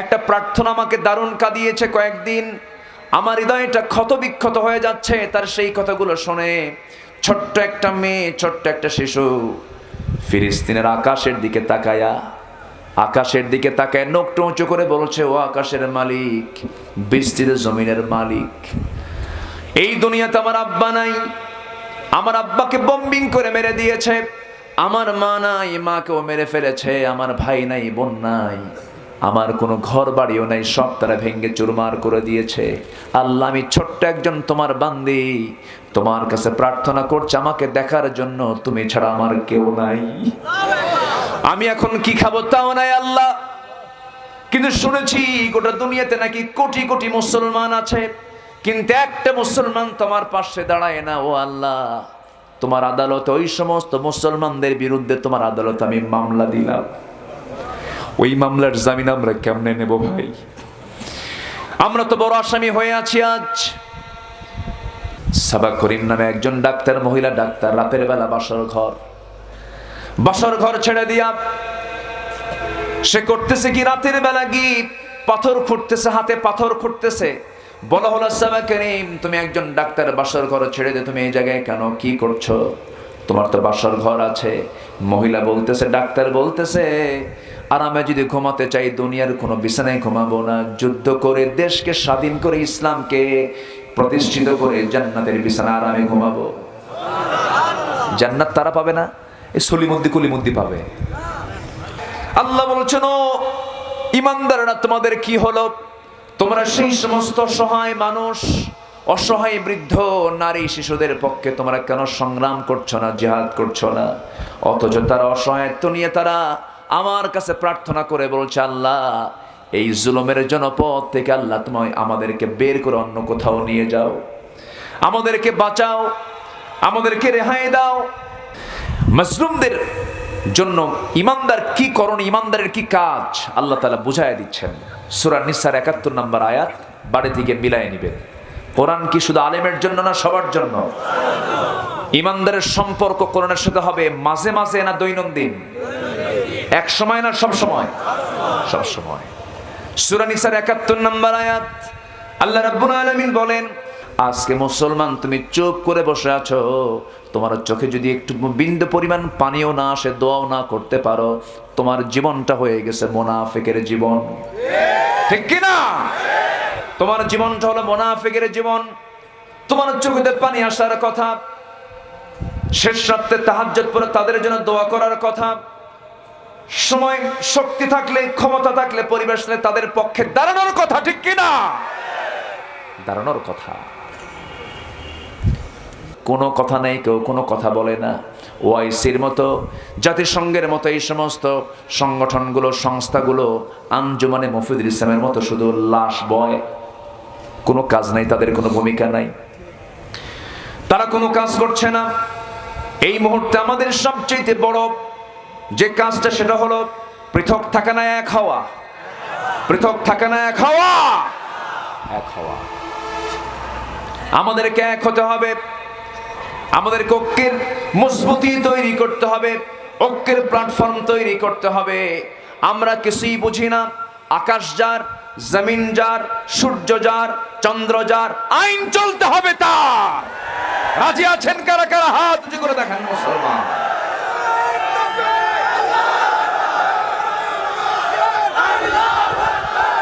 একটা প্রার্থনা আমাকে দারুণ কাঁদিয়েছে কয়েকদিন। আমার হৃদয়টা ক্ষত বিক্ষত হয়ে যাচ্ছে, তার সেই কথাগুলো শুনে ছোট্ট একটা মেয়ে, ছোট্ট একটা শিশু ফিলিস্তিনের আকাশের দিকে তাকায়া, আকাশের দিকে তাকায় নোকটা উঁচু করে বলছে, ও আকাশের মালিক বিস্তৃত জমিনের মালিক, এই দুনিয়াতে আমার আব্বা নাই। আমার আব্বাকে বম্বিং করে মেরে দিয়েছে। আমার মা নাই, মাকেও মেরে ফেলেছে, আমার ভাই নাই, বোন নাই। আমার কোনো ঘর বাড়িও নাই, সব তারা ভেঙ্গে চুরমার করে দিয়েছে। আল্লাহ, আমি ছোট্ট একজন তোমার বান্দি। তোমার কাছে প্রার্থনা করছে, আমাকে দেখার জন্য তুমি ছাড়া আমার কেউ নাই। আমি এখন কি খাব তাও নাই আল্লাহ। কিন্তু শুনেছি গোটা দুনিয়াতে নাকি কোটি কোটি মুসলমান আছে, কিন্তু একটা মুসলমান তোমার পাশে দাঁড়ায় না, ও আল্লাহ। তোমার আদালতে ওই সমস্ত মুসলমানদের বিরুদ্ধে তোমার আদালত আমি মামলা দিলাম। ওই মামলার জামিন আমরা কেমনে নেব ভাই? আমরা তো বড় আসামি হয়ে আছি আজ। সাবা করিম নামে একজন ডাক্তার, মহিলা ডাক্তার, রাতের বেলা বাসর ঘর। বাসর ঘর ছেড়ে দিয়া সে করতেছে কি রাতের বেলা কি পাথর খুঁড়তেছে, হাতে পাথর খুঁড়তেছে। বলা হলো, সাবা করিম, তুমি একজন ডাক্তার, বাসর ঘর ছেড়ে দিয়ে তুমি এই জায়গায় কেন কি করছ? তোমার তো বাসর ঘর আছে। মহিলা বলতেছে, ডাক্তার বলতেছে আরামে যদি ঘুমাতে চাই, দুনিয়ার কোনো বিছানায় ঘুমাবো না। যুদ্ধ করে দেশকে স্বাধীন করে, ইসলামকে প্রতিষ্ঠিত করে জান্নাতের বিছানা আরামে ঘুমাবো। জান্নাত তারা পাবে না এই সলিমুদ্দি কুলিমুদ্দি পাবে। আল্লাহ বলছেন ইমানদাররা, তোমাদের কি হলো? তোমরা সেই সমস্ত সহায় মানুষ, অসহায় বৃদ্ধ, নারী, শিশুদের পক্ষে তোমরা কেন সংগ্রাম করছ না, জিহাদ করছ না? অথচ তারা অসহায়ত্ব নিয়ে তারা আমার কাছে প্রার্থনা করে বলছে, আল্লাহ, এই জুলমের জনপদ থেকে আল্লাহ তোমায় আমাদেরকে বের করে অন্য কোথাও নিয়ে যাও। আমাদেরকে বাঁচাও, আমাদেরকে রেহাই দাও। মজলুমদের জন্য ইমানদার কি করণ, ইমানদারের কি কাজ? আল্লাহ তালা বুঝাই দিচ্ছেন। সুরা নিসার একাত্তর নম্বর আয়াত, বাড়ি থেকে মিলাই নিবেন। কোরআন কি শুধু আলেমের জন্য না, সবার জন্য? ইমানদারের সম্পর্ক কোরআনের সাথে হবে মাঝে মাঝে না দৈনন্দিন? এক সময় না সব সময়? সব সময়। সুরা নিসার একাত্তর নম্বর আয়াত। আল্লাহ রাব্বুল আলামিন বলেন, আজকে মুসলমান তুমি চুপ করে বসে আছো। তোমার চোখে যদি একটু বিন্দু পরিমাণ পানিও না আসে, দোয়াও না করতে পারো, তোমার জীবনটা হয়ে গেছে মোনাফেকের জীবন। ঠিক কি না তোমার জীবনটা হলো মোনাফেকের জীবন। তোমার চোখেতে পানি আসার কথা। শেষ রাত্রে তাহাজ্জত পরে তাদের জন্য দোয়া করার কথা। সময়, শক্তি থাকলে, ক্ষমতা থাকলে পরিবেশ তাদের পক্ষে দাঁড়ানোর কথা, ঠিক কিনা দাঁড়ানোর কথা। কোনো কথা নেই, কেউ কোনো কথা বলে না। ওআইসির মতো, জাতিসংঘের মতো এই সমস্ত সংগঠনগুলো, সংস্থাগুলো আঞ্জুমানে মফিদুল ইসলামের মতো শুধু লাশ বয়। কোনো কাজ নাই, তাদের কোনো ভূমিকা নাই। তারা কোনো কাজ করছে না। এই মুহূর্তে আমাদের সবচেয়ে বড় যে কাজটা সেটা হলো পৃথক থাকা না এক হওয়া। পৃথক থাকা না এক হওয়া। এক হওয়া। আমাদেরকে এক হতে হবে। আমাদের ঐক্যের মজবুতি তৈরি করতে হবে। ঐক্যের প্ল্যাটফর্ম তৈরি করতে হবে। আমরা কিছুই বুঝি না। আকাশ যার, জমিন যার, সূর্য যার, চন্দ্র যার, আইন চলতে হবে তার। রাজি আছেন কারা কারা? হাত করে দেখেন মুসলমান।